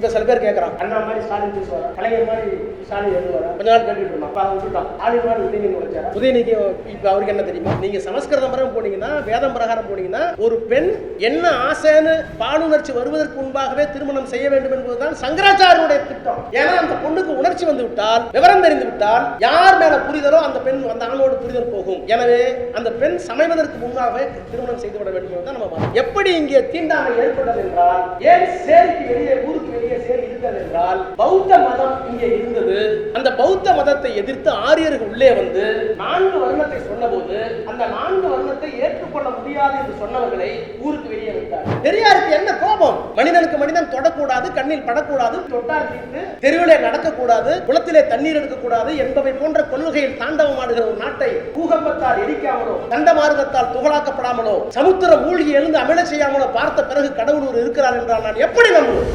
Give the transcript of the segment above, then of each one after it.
இப்ப சில பேர் கேட்கறான் அண்ணா மாதிரி ஸ்டாலின் பேசுவாரா? கலைஞர் மாதிரி ஸ்டாலின் எழுதுவாரா? கொஞ்ச நாள் கேட்டுட்டு இருந்தான் அப்ப அவன் விட்டுட்டான் மாதிரி உதயநிதி வச்சாரா உதயநிதி இப்ப அவருக்கு என்ன தெரியுமா? நீங்க சமஸ்கிருதம் பிரகாரம் போனீங்கன்னா வேதம் பிரகாரம் போனீங்கன்னா ஒரு பெண் என்ன ஆசைன்னு பாலுணர்ச்சி வருவதற்கு முன்பாகவே திருமணம் செய்ய வேண்டும் என்பதுதான் சங்கராச்சாரியனுடைய திட்டம். ஏன்னா அந்த பொண்ணுக்கு உணர்ச்சி வந்து விட்டால் விவரம் தெரிந்து விட்டால் யார் மேல புரிதலோ அந்த பெண் அந்த ஆணோடு புரிதல் போகும். எனவே அந்த பெண் சமைவதற்கு முன்பாகவே திருமணம் செய்து விட வேண்டும் என்பதுதான் நம்ம. எப்படி இங்கே தீண்டாமை ஏற்பட்டது என்றால் ஏன் சேரிக்கு வெளியே ஊருக்கு வெளியே இருக்கிறது என்றால் பௌத்த மதம் இங்கே இருந்தது. அந்த பௌத்த மதத்தை எதிர்த்து ஆரியர்கள் உள்ளே வந்து நான்கு வருணத்தை சொன்னபோது அந்த நான்கு வருணத்தை ஏற்றுக்கொள்ள முடியாது என்று சொன்னவர்களை ஊருக்கு வெளியே விட்டார் பெரியாருக்கு என்ன கோபம்? மனிதனுக்கு மனிதன் தொடக்கூடாது கண்ணில் படக்கூடாது தொட்டால் தீட்டு தெருவிலே நடக்கக்கூடாது குளத்திலே தண்ணீர் எடுக்கக்கூடாது என்பவை போன்ற கொள்கையில் தாண்டவமாடுகிற ஒரு நாட்டை பூகம்பத்தால் எரிக்காமலோ தண்டமார்க்கத்தால் துகளாக்கப்படாமலோ சமுத்திர மூழ்கி எழுந்து அமிழ செய்யாமலோ பார்த்த பிறகு கடவுள் ஒரு இருக்கிறார் என்றால் நான் எப்படி நம்புவேன்?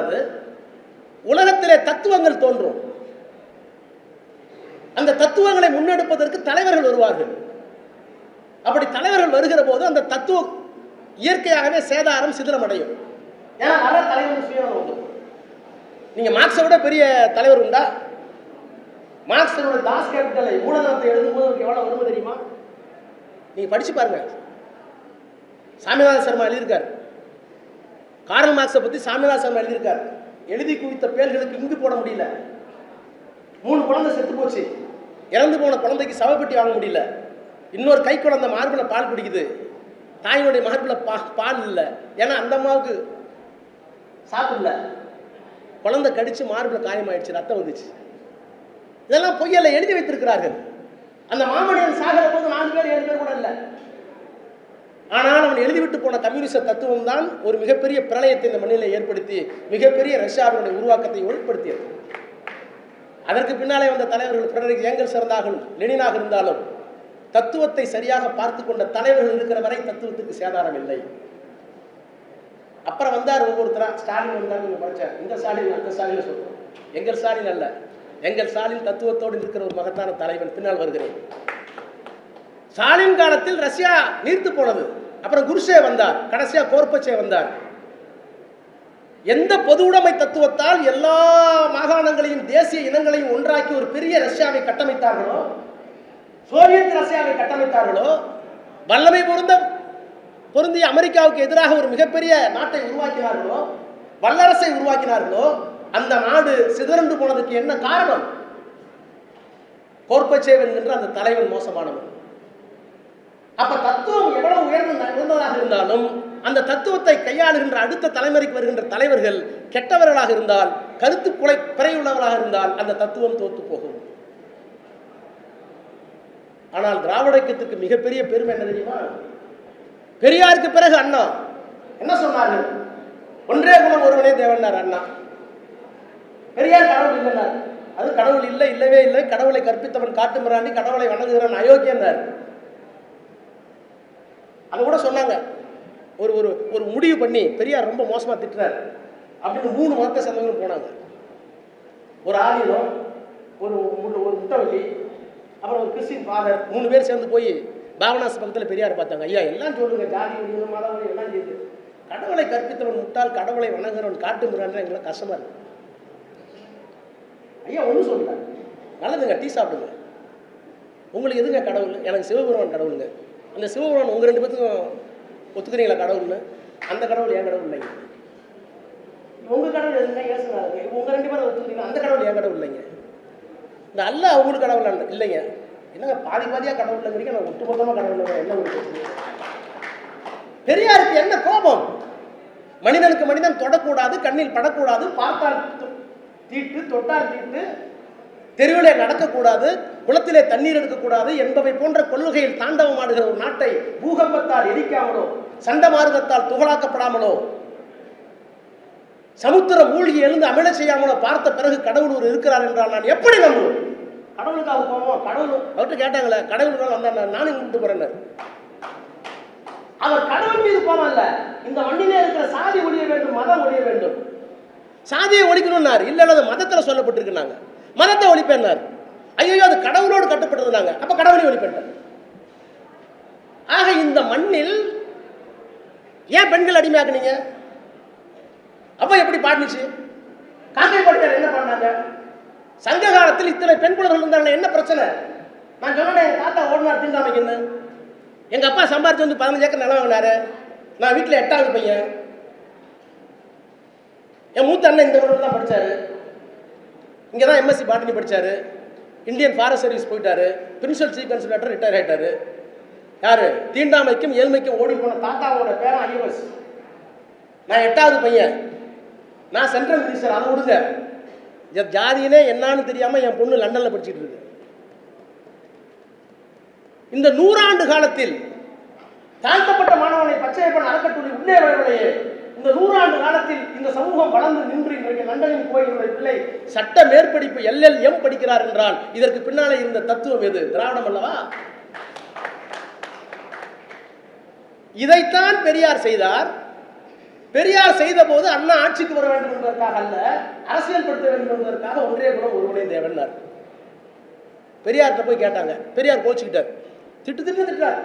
எல்லையை உலகத்திலே தத்துவங்கள் தோன்றும். அந்த தத்துவங்களை முன்னெடுப்பதற்கு தலைவர்கள் வருவார்கள். அப்படி தலைவர்கள் வருகிற போது அந்த தத்துவம் இயற்கையாகவே சேதாரம் சிதிலம் அடையும். ஏன்னா வர தலைவர் சுயநலம் நீங்க மார்க்ஸை விட பெரிய தலைவர் உண்டா? மார்க்ஸோட தாஸ் கேபிட்டலை மூலதனத்தை எழுதும்போது அவருக்கு எவ்வளவு வரும் தெரியுமா? நீங்க படிச்சு பாருங்க. சாமிநாத சர்மா எழுதியிருக்காரு. கார்ல் மார்க்ஸை பற்றி சாமிநாசன் சர்மா எழுதியிருக்காரு. எழுதி குவித்த பேர்களுக்கு இங்கு போட முடியல. மூணு குழந்தை செத்து போச்சு. இறந்து போன குழந்தைக்கு சவப்பெட்டி வாங்க முடியல. இன்னொரு கை குழந்தை மார்பில் பால் குடிக்குது. தாயினுடைய மார்பில் பா பால் இல்லை. ஏன்னா அந்த அம்மாவுக்கு சாப்பிடல. குழந்தை கடித்து மார்பில் காயமாயிடுச்சு ரத்தம் வந்துச்சு. இதெல்லாம் பொய்யல்ல எழுதி வைத்திருக்கிறார்கள். அந்த மாமனிதன் சாகிற போது நாலு பேர் ஏழு பேர் கூட இல்லை. ஆனால் அவன் எழுதிவிட்டு போன கம்யூனிச தத்துவம் தான் ஒரு மிகப்பெரிய பிரளயத்தை இந்த மண்ணில் ஏற்படுத்தி மிகப்பெரிய ரஷ்யாவினுடைய உருவாக்கத்தை உட்படுத்தியது அதற்கு பின்னாலே வந்த தலைவர்கள் ஃபிரெடரிக் ஏங்கல் இருந்தாலும் லெனினாக இருந்தாலும் தத்துவத்தை சரியாக பார்த்து கொண்ட தலைவர்கள் இருக்கிற வரை தத்துவத்துக்கு சேதாரம் இல்லை. அப்புறம் வந்தார் ஒவ்வொருத்தரா ஸ்டாலின் வந்தார் நீங்கள் படிச்சார். இந்த ஸ்டாலின் அந்த ஸ்டாலின் சொல்லுவோம் எங்கள் ஸ்டாலின் அல்ல. எங்கள் ஸ்டாலின் தத்துவத்தோடு இருக்கிற ஒரு மகத்தான தலைவன் பின்னால் வருகிறேன். ஸ்டாலின் காலத்தில் ரஷ்யா நீர்த்து போனது. அப்புறம் குருஷே வந்தார். கடைசியா கோர்பச்சே வந்தார். எந்த பொது உடைமை தத்துவத்தால் எல்லா மாகாணங்களையும் தேசிய இனங்களையும் ஒன்றாக்கி ஒரு பெரிய ரஷ்யாவை கட்டமைத்தார்களோ சோவியத் ரஷ்யாவை கட்டமைத்தார்களோ வல்லமை பொருந்த பொருந்திய அமெரிக்காவுக்கு எதிராக ஒரு மிகப்பெரிய நாட்டை உருவாக்கினார்களோ வல்லரசை உருவாக்கினார்களோ அந்த நாடு சிதறந்து போனதுக்கு என்ன காரணம்? கோர்பச்சேவ் என்கின்ற அந்த தலைவன் மோசமானவன். அப்ப தத்துவம் எவ்வளவு உயர்ந்து உயர்ந்ததாக இருந்தாலும் அந்த தத்துவத்தை கையாளுகின்ற அடுத்த தலைமுறைக்கு வருகின்ற தலைவர்கள் கெட்டவர்களாக இருந்தால் கருத்து குலை பிறையுள்ளவர்களாக இருந்தால் அந்த தத்துவம் தோத்து போகும். ஆனால் திராவிட இயக்கத்துக்கு மிகப்பெரிய பெருமை என்ன தெரியுமா? பெரியாருக்கு பிறகு அண்ணா. என்ன சொன்னார்கள்? ஒன்றே குலம் ஒருவனே தேவன்னார் அண்ணா. பெரியார் கடவுள் இல்லைனார் அது கடவுள் இல்லை இல்லவே இல்லை. கடவுளை கற்பித்தவன் காட்டு மிராண்டி கடவுளை வணங்குகிறான் அயோக்கியன்னார் அதை கூட சொன்னாங்க. ஒரு ஒரு ஒரு முடிவு பண்ணி பெரியார் ரொம்ப மோசமாக திட்டுறாரு. அப்படின்னு மூணு மதத்தை சேர்ந்தவங்களும் போனாங்க. ஒரு ஆதீனம் ஒரு முட்டை ஒரு முட்டைவள்ளி அப்புறம் ஒரு கிறிஸ்டின் ஃபாதர் மூணு பேர் சேர்ந்து போய் பாவனாஸ் பக்கத்தில் பெரியார் பார்த்தாங்க. ஐயா எல்லாம் சொல்லுங்க. ஜாதி மதம் எல்லாம் செய்யுது கடவுளை கற்பித்தவன் முட்டாள் கடவுளை வணங்குறவன் காட்டு மிரான்னு எங்களுக்கு கஷ்டமா இருக்கு. ஐயா ஒன்றும் சொல்லல நல்லதுங்க டீ சாப்பிடுங்க. உங்களுக்கு எதுங்க கடவுள்? எனக்கு சிவபெருமான் கடவுளுங்க. அந்த சிவபெருமான் உங்கள் ரெண்டு பேத்துக்கும் ஒத்துக்கிறீங்களா கடவுள்னு? அந்த கடவுள் என் கடவுள் இல்லைங்க. உங்கள் கடவுள் எதுங்க ஏசுனாருங்க உங்கள் ரெண்டு பேரும் ஒத்துக்கிறீங்க. அந்த கடவுள் என் கடவுள் இல்லைங்க. இந்த அல்ல அவங்களுக்கு கடவுள் இல்லைங்க. என்னங்க பாதி பாதியாக கடவுள் இல்லைங்கிறீங்க? நான் ஒட்டுமொத்தமாக கடவுள் இல்லைங்க. என்ன பெரியாருக்கு என்ன கோபம்? மனிதனுக்கு மனிதன் தொடக்கூடாது கண்ணில் படக்கூடாது பார்த்தால் தீட்டு தொட்டால் தீட்டு தெருவிலே நடக்கக்கூடாது குளத்திலே தண்ணீர் எடுக்கக்கூடாது என்பவை போன்ற கொள்கையில் தாண்டவமாடுகிற ஒரு நாட்டை பூகம்பத்தால் எரிக்காமலோ சண்டமாருகத்தால் துகளாக்கப்படாமலோ சமுத்திர மூழ்கி எழுந்து அமிழ செய்யாமலோ பார்த்த பிறகு கடவுள் ஒரு இருக்கிறார் என்றால் நான் எப்படி நம்புவோம் கடவுளுக்காக போவோம்? கடவுள் அவர்கிட்ட கேட்டாங்களே கடவுள் வந்தா நானும் கும்பிட்டு போறேன் அவர் கடவுள் மீது கோபம் இல்ல. இந்த மண்ணிலே இருக்கிற சாதி ஒழிய வேண்டும் மதம் ஒழிய வேண்டும். சாதியை ஒழிக்கணும்னாரு. இல்ல இல்ல அது மதத்துல சொல்லப்பட்டிருக்குனாங்க மதத்தை ஒழிப்பேன்னாரு. ஐயோ அது கடவுளோடு கட்டுப்பட்டதுனாங்க அப்ப கடவுளை ஆக இந்த மண்ணில் ஏன் பெண்கள் அடிமையாக்குனீங்க? அப்ப எப்படி பாட்டுச்சு காக்கை படுத்தார் என்ன பண்ணாங்க? சங்க காலத்தில் இத்தனை பெண் குழந்தைகள் இருந்தாங்க என்ன பிரச்சனை? நான் சொன்னேன் எங்க தாத்தா ஓடினார் தீண்டாமைக்குன்னு. எங்க அப்பா சம்பாரிச்சு வந்து பதினஞ்சு ஏக்கர் நிலம் வாங்கினாரு. நான் வீட்டில் எட்டாவது பையன். என் மூத்த அண்ணன் இந்த ஊரில் தான் படித்தார் இங்கே தான் எம்எஸ்சி பாட்டனி படிச்சாரு. இந்தியன் ஃபாரஸ்ட் சர்வீஸ் போயிட்டாரு. பிரின்சிபல் சீஃப் கன்சல்டேட்டர் ரிட்டையர் ஆயிட்டாரு. யாரு? தீண்டாமைக்கும் ஏழ்மைக்கும் ஓடி போன தாத்தாவோட பேரன் ஐஎஸ் நான் எட்டாவது பையன். நான் சென்ட்ரல் மினிஸ்டர் அதை விடுங்க. என் ஜாதியினே தெரியாமல் தெரியாம என் பொண்ணு லண்டன்ல படிச்சுட்டு இருக்கு. இந்த நூறாண்டு காலத்தில் தாழ்த்தப்பட்ட மாணவனை பச்சையப்பன் பண்ண உள்ளே வரவில்லையே. இந்த நூறாண்டு காலத்தில் இந்த சமூகம் வளர்ந்து நின்று இன்றைக்கு லண்டனில் போய் என்னுடைய பிள்ளை சட்ட மேற்படிப்பு எல்எல்எம் படிக்கிறார் என்றால் இதற்கு பின்னாலே இருந்த தத்துவம் எது? திராவிடம் அல்லவா? இதைத்தான் பெரியார் செய்தார். பெரியார் செய்த போது அண்ணா ஆட்சிக்கு வர வேண்டும் என்பதற்காக அல்ல அரசியல் படுத்த வேண்டும் என்பதற்காக ஒன்றே குணம் ஒருவனே தேவன்னார். பெரியார்கிட்ட போய் கேட்டாங்க. பெரியார் கோச்சுக்கிட்டார். திட்டு திட்டு திட்டார்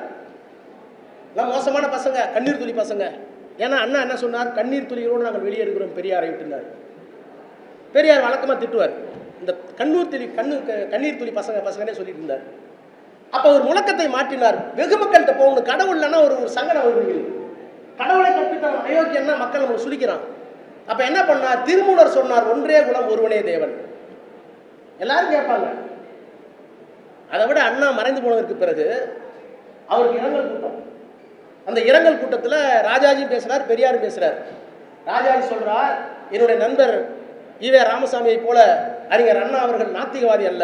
எல்லாம் மோசமான பசங்க கண்ணீர் துளி பசங்க. ஏன்னா அண்ணா என்ன சொன்னார்? கண்ணீர் துளிகளோடு நாங்கள் வெளியே இருக்கிறோம். பெரியாரை விட்டுனார் பெரியார் வழக்கமாக திட்டுவார். இந்த கண்ணூர் துளி கண்ணு க- கண்ணீர் துளி பசங்க பசங்கனே சொல்லிட்டு இருந்தார் அப்போ ஒரு முழக்கத்தை மாற்றினார். வெகு மக்கள்கிட்ட போகணும். கடவுள் இல்லைன்னா ஒரு ஒரு சங்கடம் வருவீங்க கடவுளை கற்பித்தான் அயோக்கியன்னா மக்கள் நம்ம சுழிக்கிறான் அப்போ என்ன பண்ணார்? திருமூலர் சொன்னார் ஒன்றே குலம் ஒருவனே தேவன். எல்லாரும் கேட்பாங்க. அதை விட அண்ணா மறைந்து போனதற்கு பிறகு அவருக்கு இரங்கல் கூட்டம். அந்த இரங்கல் கூட்டத்தில் ராஜாஜி பேசுகிறார் பெரியார் பேசுகிறார் ராஜாஜி சொல்கிறார் என்னுடைய நண்பர் ஈவே ராமசாமியை போல அறிஞர் அண்ணா அவர்கள் நாத்திகவாதி அல்ல.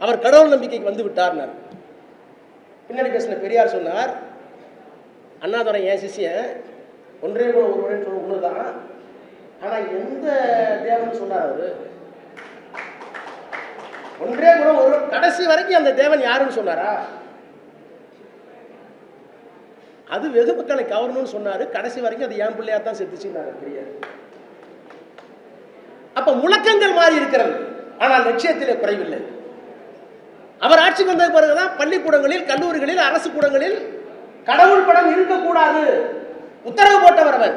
அவர் கடவுள் நம்பிக்கைக்கு வந்து விட்டார்னார். பின்னாடி பேசின பெரியார் சொன்னார் அண்ணாதுரை என் சிஷியன் ஒன்றே குணம் ஒருவன் சொல்ல குணதான் ஆனால் எந்த தேவன் சொன்னார் அவர்? ஒன்றே கூட ஒரு கடைசி வரைக்கும் அந்த தேவன் யாருன்னு சொன்னாரா? அது வெகு மக்களை கவரணும்னு சொன்னார். கடைசி வரைக்கும் அது என் பிள்ளையா தான் செத்துச்சுன்னாரு பெரியார் அப்ப முழக்கங்கள் மாறி இருக்கிறது. ஆனால் லட்சியத்திலே குறைவில்லை. அவர் ஆட்சிக்கு வந்த பிறகுதான் பள்ளிக்கூடங்களில் கல்லூரிகளில் அரசு கூடங்களில் கடவுள் படம் இருக்கக்கூடாது. உத்தரவு போட்டவர் அவர்.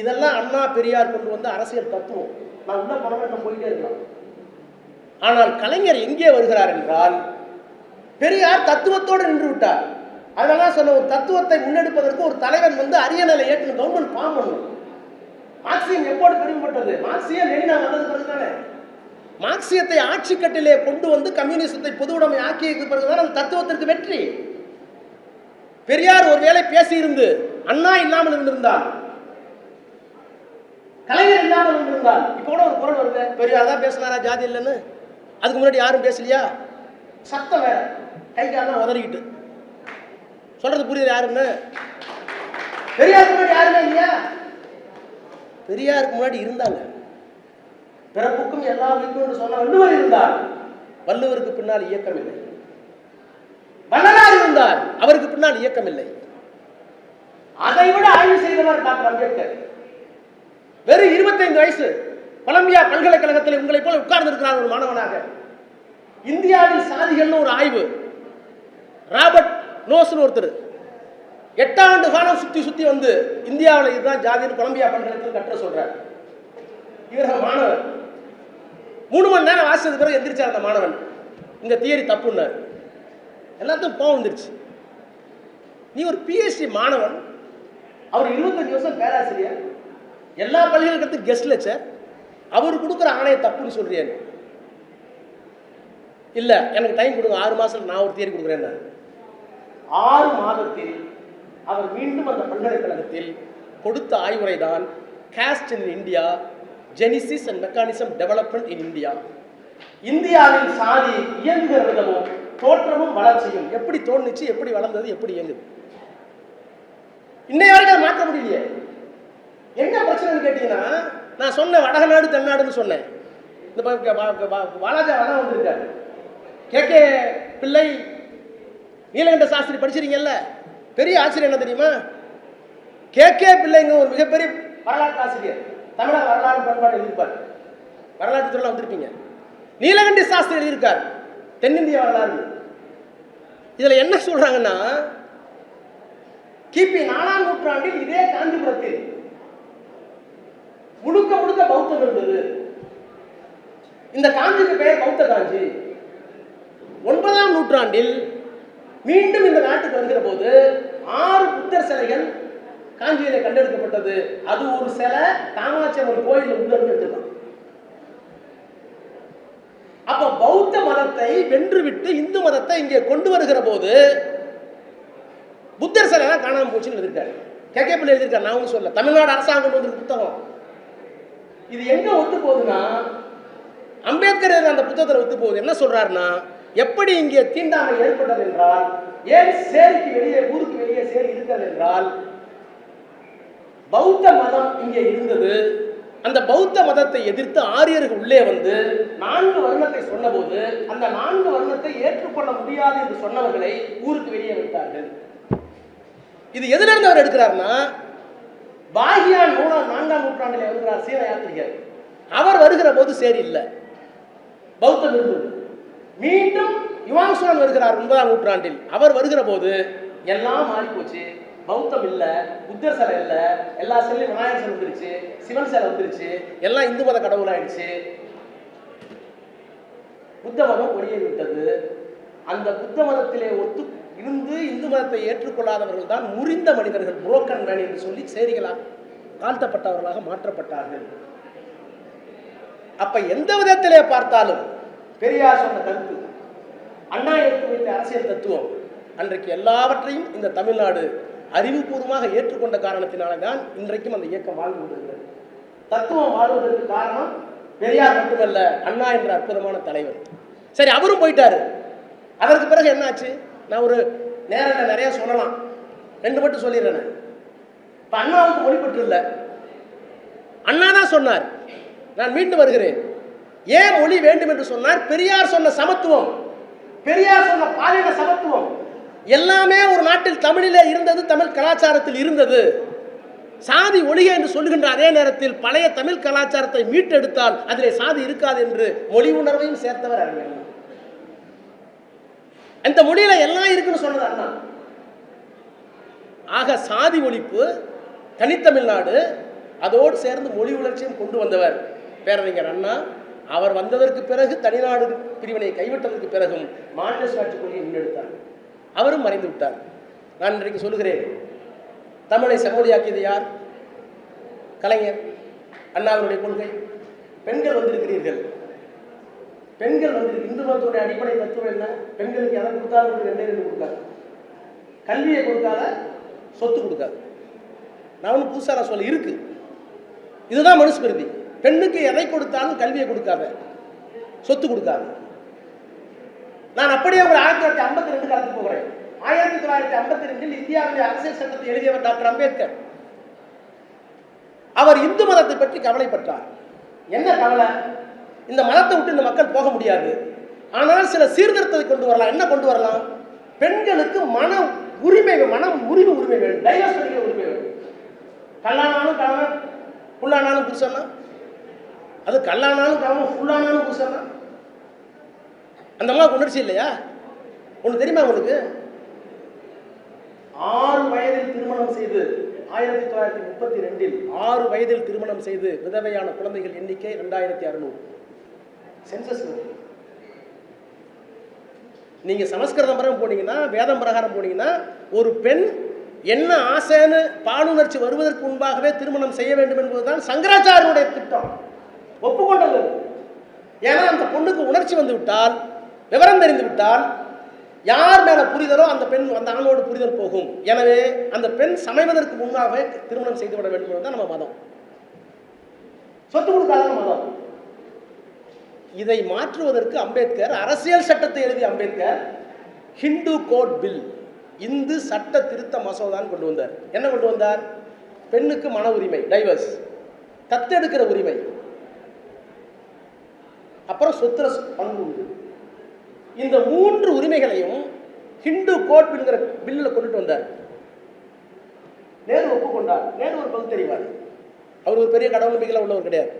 இதெல்லாம் அண்ணா பெரியார் கொண்டு வந்த அரசியல் தத்துவம். நான் உள்ள போன போயிட்டே இருக்கலாம். ஆனால் கலைஞர் எங்கே வருகிறார் என்றால் பெரியார் தத்துவத்தோடு நின்று விட்டார். அதனால சொன்ன ஒரு தத்துவத்தை முன்னெடுப்பதற்கு ஒரு தலைவன் வந்து அரியணையில ஏற்று கவர்மெண்ட் ஃபார்ம் பண்ணணும். மார்க்சியம் எப்போது பெருமைப்பட்டது? மார்க்சியம் லெனினா வந்தது பிறகுதானே? மார்க்சியத்தை ஆட்சி கட்டிலே கொண்டு வந்து கம்யூனிசத்தை பொதுவுடைமை ஆக்கியதுக்கு பிறகுதான் அந்த தத்துவத்திற்கு வெற்றி. பெரியார் ஒருவேளை பேசியிருந்து அண்ணா இல்லாமல் இருந்திருந்தார். கலைஞர் இல்லாமல் இருந்திருந்தார். இப்போ கூட ஒரு குரல் வருது. பெரியார் தான் பேசினாரா? ஜாதி இல்லைன்னு. அதுக்கு முன்னாடி யாரும் பேசலையா? சத்தம் வேற. கை காலம் உதறிக்கிட்டு. சொல்றது புரியுது யாருன்னு? பெரியாருக்கு முன்னாடி யாருமே இல்லையா? பெரியாருக்கு முன்னாடி இருந்தாங்க. பிறப்புக்கும் எல்லா உயிர்க்கும் என்று சொன்ன வள்ளுவர் இருந்தார். வள்ளுவருக்கு பின்னால் இயக்கம் இல்லை வள்ளலார் இருந்தார். அவருக்கு பின்னால் இயக்கம் இல்லை அதை விட ஆய்வு செய்தவர் டாக்டர் அம்பேத்கர். வெறும் 25 வயசு கொலம்பியா பல்கலைக்கழகத்தில் உங்களை போல உட்கார்ந்து இருக்கிறார் ஒரு மாணவனாக. இந்தியாவில் சாதிகள்னு ஒரு ஆய்வு. ராபர்ட் நோஸ்னு ஒருத்தர். எட்டாண்டு காலம் சுற்றி சுற்றி வந்து இந்தியாவில் இதுதான் ஜாதின்னு கொலம்பியா பல்கலைக்கழகத்தில் கற்ற சொல்கிறார் இவர் மாணவர். மூணு மணி நேரம் வாசிச்சது பிறகு எந்திரிச்சார் அந்த மாணவன். இந்த தியரி தப்புன்னார். எல்லாத்துக்கும் கோவம் வந்துருச்சு. நீ ஒரு பிஎஸ்சி மாணவன். அவர் இருபத்தஞ்சு வருஷம் பேராசிரியர். எல்லா பள்ளிகளுக்கு கெஸ்ட் லெக்சர் அவர் கொடுக்குற ஆணையை தப்புன்னு சொல்றியாரு இல்லை எனக்கு டைம் கொடுங்க. ஆறு மாதத்தில் நான் ஒரு தியரி கொடுக்குறேன் ஆறு மாதத்தில் அவர் மீண்டும் அந்த பல்கலைக்கழகத்தில் கொடுத்த ஆய்வுரை தான் caste in India genesis and mechanism development in India இந்தியாவில் சாதி இயங்குகிற விதமும் தோற்றமும் வளர்ச்சியும் எப்படி தோணுச்சு எப்படி வளர்ந்தது எப்படி இயங்குது? இன்னைய வரைக்கும் மாற்ற முடியலையே. என்ன பிரச்சனைன்னு கேட்டீங்கன்னா நான் சொன்னேன் வடகநாடு தென்னாடுன்னு சொன்னேன். இந்த பாலாஜா வாலாஜா வந்திருக்காரு. கே கே பிள்ளை நீலகண்ட சாஸ்திரி படிச்சிருக்கீங்கல்ல? பெரிய ஆசிரியர் என்ன தெரியுமா? கே கே பிள்ளைங்க ஒரு மிகப்பெரிய வரலாற்று ஆசிரியர். தமிழக வரலாறு பண்பாடு எழுதியிருப்பார். வரலாற்று துறையில் வந்திருப்பீங்க. நீலகண்டி சாஸ்திரி எழுதியிருக்கார். தென்னிந்திய வரலாறு. இதுல என்ன சொல்றாங்கன்னா கிபி நாலாம் நூற்றாண்டில் இதே காஞ்சிபுரத்தில் முழுக்க முழுக்க பௌத்தம் இருந்தது. இந்த காஞ்சிக்கு பெயர் பௌத்த காஞ்சி. ஒன்பதாம் நூற்றாண்டில் மீண்டும் இந்த நாட்டுக்கு வருகிற போது ஆறு புத்தர் சிலைகள் காஞ்சியில கண்டெடுக்கப்பட்டது. அது ஒரு சிலை காமாட்சி அம்மன் கோயில் உள்ள இருந்து எடுத்துக்கலாம். அப்ப பௌத்த மதத்தை வென்றுவிட்டு இந்து மதத்தை இங்கே கொண்டு வருகிற போது புத்தர் சிலை எல்லாம் காணாம போச்சுன்னு எழுதியிருக்காரு. கேகே பிள்ளை எழுதியிருக்காரு. நான் ஒன்றும் சொல்ல தமிழ்நாடு அரசாங்கம் வந்து புத்தகம். இது எங்க ஒத்து போகுதுன்னா அம்பேத்கர் அந்த புத்தகத்தில் ஒத்து போகுது என்ன சொல்றாருன்னா எப்படி இங்கே தீண்டாமை ஏற்பட்டது என்றால் ஏன் சேரிக்கு வெளியே ஊருக்கு வெளியே சேரி இருந்தது என்றால் பௌத்த மதம் இங்கே இருந்தது. அந்த பௌத்த மதத்தை எதிர்த்து ஆரியர்கள் உள்ளே வந்து நான்கு வருணத்தை சொன்னபோது அந்த நான்கு வருணத்தை ஏற்றுக்கொள்ள முடியாது என்று சொன்னவர்களை ஊருக்கு வெளியே விட்டார்கள். இது எதிலிருந்து அவர் எடுக்கிறார்னா பாகியான் மூணாம் நான்காம் நூற்றாண்டில் வருகிறார் சீன யாத்திரிகர் அவர் வருகிற போது சரி இல்லை. பௌத்தம் இருந்தது. மீண்டும் யுவாங்சுவான் வருகிறார் ஒன்பதாம் நூற்றாண்டில். அவர் வருகிற போது எல்லாம் மாறிப்போச்சு. பௌத்தம் இல்லை புத்தர் சிலை இல்லை எல்லா சிலையும் விநாயகர் சிலை வந்துருச்சு சிவன் சிலை வந்துருச்சு எல்லாம் இந்து மத கடவுளாயிடுச்சு. புத்த மதம் ஒளியை விட்டது. அந்த புத்த மதத்திலே ஒத்து இருந்து இந்து மதத்தை ஏற்றுக்கொள்ளாதவர்கள் தான் முறிந்த மனிதர்கள் புரோக்கன் மேன் என்று சொல்லி சேரிகளாக தாழ்த்தப்பட்டவர்களாக மாற்றப்பட்டார்கள். அப்ப எந்த விதத்திலே பார்த்தாலும் பெரியார் சொன்ன கருத்து. அண்ணா எடுத்து வைத்த அரசியல் தத்துவம் அன்றைக்கு எல்லாவற்றையும் இந்த தமிழ்நாடு அறிவுபூர்வமாக ஏற்றுக்கொண்ட காரணத்தினால தான் இன்றைக்கும் அந்த இயக்கம் வாழ்ந்து கொண்டிருக்கிறது. தத்துவம் வாழ்வதற்கு காரணம் பெரியார் மட்டுமல்ல அண்ணா என்ற அற்புதமான தலைவர். சரி அவரும் போயிட்டாரு. அதற்கு பிறகு என்னாச்சு? நான் ஒரு நேரில் நிறைய சொல்லலாம். ரெண்டு மட்டும் சொல்லிடுறேன் இப்போ அண்ணாவுக்கு மொழிபற்று இல்லை. அண்ணா தான் சொன்னார். நான் மீண்டும் வருகிறேன். ஏன் மொழி வேண்டும் என்று சொன்னார் பெரியார் சொன்ன சமத்துவம். பெரியார் சொன்ன பாலின சமத்துவம். எல்லாமே ஒரு நாட்டில் தமிழிலே இருந்தது தமிழ் கலாச்சாரத்தில் இருந்தது. சாதி ஒழிக என்று சொல்லுகின்ற அதே நேரத்தில் பழைய தமிழ் கலாச்சாரத்தை மீட்டெடுத்தால் அதிலே சாதி இருக்காது என்று மொழி உணர்வையும் சேர்த்தவர் அறிஞர். அந்த மொழியில எல்லாம் இருக்குன்னு சொன்னது அண்ணா. ஆக சாதி ஒழிப்பு தனித்தமிழ்நாடு அதோடு சேர்ந்து மொழி உணர்ச்சியும் கொண்டு வந்தவர் பேரறிஞர் அண்ணா. அவர் வந்ததற்கு பிறகு தனிநாடு பிரிவினை கைவிட்டதற்கு பிறகும் மாநில சுயாட்சி கொள்கையை முன்னெடுத்தார். அவரும் மறைந்து விட்டார் நான் இன்றைக்கு சொல்லுகிறேன் தமிழை செம்மொழியாக்கியது யார்? கலைஞர் அண்ணாவினுடைய கொள்கை. பெண்கள் வந்திருக்கிறீர்கள். பெண்கள் வந்து இந்து மதத்துடைய அடிப்படை தத்துவம் என்ன? பெண்களுக்கு எதை கொடுத்தாலும் உங்களுக்கு ரெண்டே ரெண்டு கொடுக்காது. கல்வியை கொடுக்காத சொத்து கொடுக்காது. நான் ஒன்றும் புதுசாக நான் சொல்ல இருக்கு. இதுதான் மனுஸ்மிருதி. பெண்ணுக்கு எதை கொடுத்தாலும் கல்வியை கொடுக்காத. சொத்து கொடுக்காது. நான் அப்படியே ஒரு ஆயிரத்தி தொள்ளாயிரத்தி ஐம்பத்தி ரெண்டு கலந்து போகிறேன். ஆயிரத்தி தொள்ளாயிரத்தி ஐம்பத்தி ரெண்டில் இந்தியாவுடைய அரசியல் சட்டத்தை எழுதியவர் டாக்டர் அம்பேத்கர். அவர் இந்து மதத்தை பற்றி கவலைப்பட்டார். என்ன கவலை? இந்த மதத்தை விட்டு இந்த மக்கள் போக முடியாது. ஆனால் சில சீர்திருத்தத்தை கொண்டு வரலாம். என்ன கொண்டு வரலாம்? பெண்களுக்கு மன உரிமை மனம் மன உரிமை உரிமை வேணும் டைவர்ஸ் உரிமை வேணும் கல்லானாலும் கணவன் புல்லானாலும் புருஷன்னா அது கல்லானாலும் கிராமம் ஃபுல்லானாலும் புருஷனா அந்த அம்மாவுக்கு உணர்ச்சி இல்லையா? ஒன்று தெரியுமா உங்களுக்கு? ஆறு வயதில் திருமணம் செய்து ஆயிரத்தி தொள்ளாயிரத்தி முப்பத்தி ரெண்டில் ஆறு வயதில் திருமணம் செய்து விதவையான குழந்தைகள் எண்ணிக்கை ரெண்டாயிரத்தி அறுநூறு. சென்சஸ் நீங்க சமஸ்கிருதம் பிரகாரம் போனீங்கன்னா வேதம் பிரகாரம் போனீங்கன்னா ஒரு பெண் என்ன ஆசைன்னு பாலுணர்ச்சி வருவதற்கு முன்பாகவே திருமணம் செய்ய வேண்டும் என்பதுதான் சங்கராச்சாரியனுடைய திட்டம். ஒப்புக்கொண்டது. ஏன்னா அந்த பொண்ணுக்கு உணர்ச்சி வந்து விட்டால் விவரம் தெரிந்து விட்டால் யார் மேல புரிதலோ அந்த பெண் அந்த ஆணோடு புரிதல் போகும். எனவே அந்த பெண் சமைவதற்கு முன்னாகவே திருமணம் செய்து விட வேண்டும் தான் நம்ம மதம். சொத்து கொடுக்காத மதம். இதை மாற்றுவதற்கு அம்பேத்கர் அரசியல் சட்டத்தை எழுதிய அம்பேத்கர் ஹிந்து கோட் பில் இந்து சட்ட திருத்த மசோதான் கொண்டு வந்தார். என்ன கொண்டு வந்தார்? பெண்ணுக்கு மன உரிமை டைவர்ஸ் தத்தெடுக்கிற உரிமை. அப்புறம் சுத்திர பங்கு உண்டு இந்த மூன்று உரிமைகளையும் ஹிந்து கோட் என்கிற பில்லில் கொண்டுட்டு வந்தார். நேரு ஒப்புக்கொண்டார். நேரு ஒரு பகுத்தறிவார் அவர் ஒரு பெரிய கடவுள் நம்பிக்கையில் உள்ளவர் கிடையாது.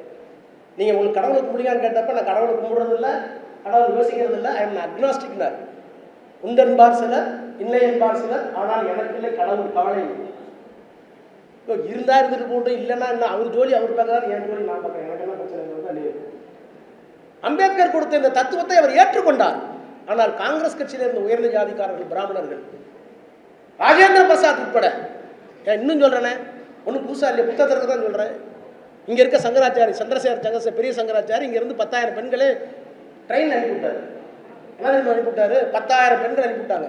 நீங்கள் உங்களுக்கு கடவுளை கும்பிடுங்கன்னு கேட்டப்ப நான் கடவுளை கும்பிடுறது இல்லை கடவுள் யோசிக்கிறது இல்லை ஐ எம் அக்னாஸ்டிக்னார் உண்டென்பார் சிலர் இல்லை என்பார் சிலர் ஆனால் எனக்கு இல்லை கடவுள் கவலை. இப்போ இருந்தா இருந்துட்டு போட்டு இல்லைன்னா என்ன அவர் ஜோலி அவர் பார்க்கறாரு என் ஜோலி நான் பார்க்குறேன் எனக்கு என்ன பிரச்சனை அம்பேத்கர் கொடுத்த இந்த தத்துவத்தை அவர் ஏற்றுக்கொண்டார். ஆனால் காங்கிரஸ் கட்சியில இருந்த உயர்ந்த ஜாதிக்காரர்கள் பிராமணர்கள் ராஜேந்திர பிரசாத் உட்பட ஏன் இன்னும் சொல்கிறேனே ஒன்றும் புதுசாக இல்லையா புத்தகத்திற்கு தான் சொல்கிறேன் இங்கே இருக்க சங்கராச்சாரி சந்திரசேகர் சங்கச பெரிய சங்கராச்சாரி இங்கேருந்து பத்தாயிரம் பெண்களே ட்ரெயின் அனுப்பிவிட்டார். என்ன அனுப்பிவிட்டாரு? பத்தாயிரம் பெண்கள் அனுப்பிவிட்டாங்க.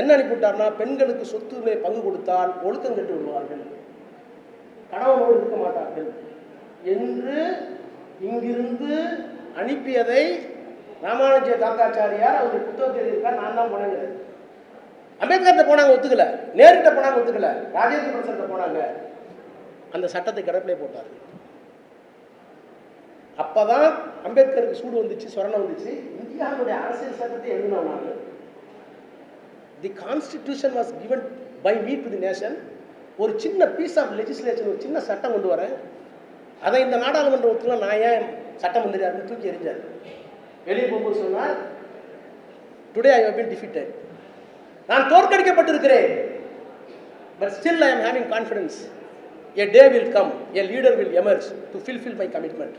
என்ன அனுப்பிவிட்டார்னா பெண்களுக்கு சொத்துமே பங்கு கொடுத்தால் ஒழுக்கம் கெட்டு விடுவார்கள். கணவனோடு இருக்க மாட்டார்கள். என்று இங்கிருந்து அனுப்பியதை ராமானுஜ தாத்தாச்சாரியார் அவர் புத்தகத்தில் இருக்கார் நான் தான் போனேங்கிறது அம்பேத்கர்கிட்ட போனாங்க ஒத்துக்கல. நேருகிட்ட போனாங்க ஒத்துக்கல. ராஜேந்திர பிரசாத்த போனாங்க. அந்த சட்டத்தை கிடப்பிலே போட்டார். அப்பதான் அம்பேத்கருக்கு சூடு வந்துச்சு சொரணம் வந்துச்சு. இந்தியாவுடைய அரசியல் சட்டத்தை எழுதினவனாங்க the constitution was given by me to the nation ஒரு சின்ன பீஸ் ஆஃப் லெஜிஸ்லேஷன் ஒரு சின்ன சட்டம் கொண்டு வரேன். அதை இந்த நாடாளுமன்ற ஒத்துக்கலாம் நான் ஏன் சட்டம் மந்திரி தூக்கி எறிஞ்சார் வெளியே போகும்போது சொன்னால் டுடே ஐ ஹவ் டிஃபிட்டட் நான் தோற்கடிக்கப்பட்டிருக்கிறேன். But still I am having confidence a day will come a leader will emerge to fulfil my commitment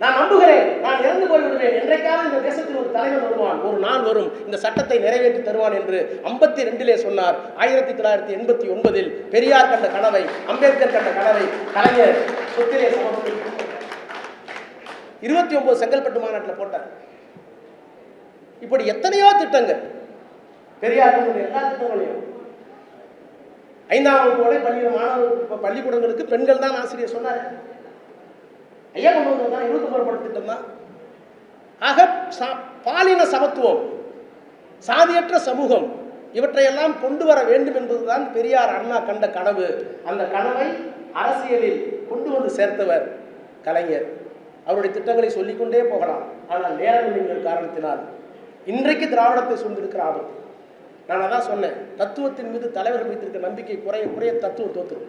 நான் நம்புகிறேன். நான் இறந்து போய்விடுவேன். என்றைக்காவது இந்த தேசத்தில் ஒரு தலைவர் வருவான். ஒரு நாள் வரும். இந்த சட்டத்தை நிறைவேற்றி தருவான் என்று ஐம்பத்தி ரெண்டிலே சொன்னார். ஆயிரத்தி தொள்ளாயிரத்தி எண்பத்தி ஒன்பதில் பெரியார் கண்ட கனவை அம்பேத்கர் கண்ட கனவை கலைஞர் சொத்திலே சமர்ப்பித்து இருபத்தி ஒன்பது செங்கல்பட்டு மாநாட்டில் போட்டார். இப்படி எத்தனையோ திட்டங்கள். பெரியார் எல்லா திட்டங்களையும். ஐந்தாம் வகுப்பு வரை பள்ளி மாணவர் பள்ளிக்கூடங்களுக்கு பெண்கள் தான் ஆசிரியர் சொன்னார். ஐயா கொண்டு வந்தது தான் இருபத்தி பட திட்டம் தான். ஆக சா- பாலின சமத்துவம் சாதியற்ற சமூகம் இவற்றையெல்லாம் கொண்டு வர வேண்டும் என்பதுதான் பெரியார் அண்ணா கண்ட கனவு. அந்த கனவை அரசியலில் கொண்டு வந்து சேர்த்தவர் கலைஞர். அவருடைய திட்டங்களை சொல்லிக்கொண்டே போகலாம். ஆனால் நேரமில்லைங்கிற காரணத்தினால் இன்றைக்கு திராவிடத்தை சூழ்ந்திருக்கிற ஆபத்து. நான் அதான் சொன்னேன் தத்துவத்தின் மீது தலைவர்கள் வைத்திருக்கிற நம்பிக்கை குறைய குறைய தத்துவம் தோத்துரும்.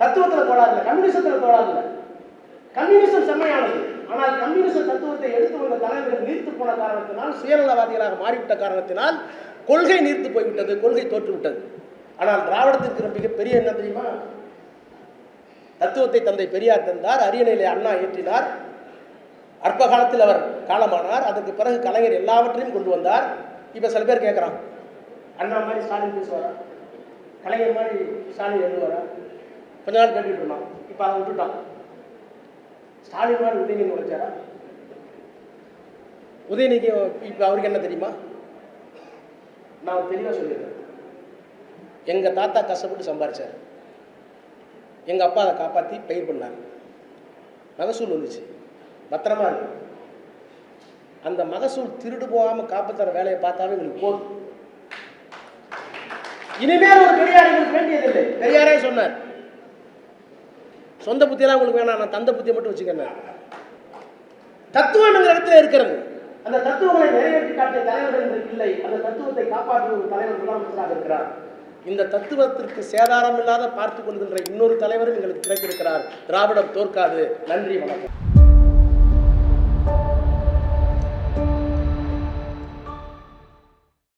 தத்துவத்தில் கோளாறு இல்லை கம்யூனிசத்தில் கோளாறு இல்லை கம்யூனிசம் செம்மையானது. ஆனால் கம்யூனிச தத்துவத்தை எடுத்து வந்த தலைவர்கள் நீர்த்து போன காரணத்தினால் சுயநலவாதிகளாக மாறிவிட்ட காரணத்தினால் கொள்கை நீர்த்து போய்விட்டது கொள்கை தோற்றுவிட்டது. ஆனால் திராவிடத்திற்கு இருக்கிற மிகப்பெரிய என்ன தெரியுமா? தத்துவத்தை தந்தை பெரியார் தந்தார் அரியணையிலே அண்ணா ஏற்றினார். அற்ப காலத்தில் அவர் காலமானார். அதற்கு பிறகு கலைஞர் எல்லாவற்றையும் கொண்டு வந்தார். இப்போ சில பேர் கேட்குறான் அண்ணா மாதிரி ஸ்டாலின் பேசுவாரா? கலைஞர் மாதிரி ஸ்டாலின் எழுதுவாரா? கொஞ்ச நாள் கேட்டுட்டு இருந்தான் இப்போ அதை விட்டுட்டான். ஸ்டாலின் மாதிரி உதயநிதி உழைச்சாரா? உதயநிதி இப்போ அவருக்கு என்ன தெரியுமா? நான் தெளிவாக சொல்லிடுறேன். எங்கள் தாத்தா கஷ்டப்பட்டு சம்பாரிச்சார். எங்கள் அப்பா அதை காப்பாற்றி பயிர் பண்ணார். மகசூல் வந்துச்சு. பத்திரமா இருக்கும் அந்த மகசூல் திருடு போகாம காப்பாற்றுற வேலையை பார்த்தாவே எங்களுக்கு போதும். இனிமேல் ஒரு பெரியார் எங்களுக்கு வேண்டியதில்லை. பெரியாரே சொன்னார். சொந்த புத்தியெல்லாம் உங்களுக்கு வேணாம். நான் தந்த புத்தியை மட்டும் வச்சுக்கிறேன். தத்துவம் இடத்துல இருக்கிறது. அந்த தத்துவங்களை நிறைவேற்றி காட்டிய தலைவர்கள் இல்லை. அந்த தத்துவத்தை காப்பாற்றும் ஒரு தலைவர் முதலமைச்சராக இருக்கிறார். இந்த தத்துவத்திற்கு சேதாரம் இல்லாத பார்த்துக் கொள்கின்ற இன்னொரு தலைவரும் எங்களுக்கு கிடைத்திருக்கிறார். திராவிடம் தோற்காது. நன்றி வணக்கம்.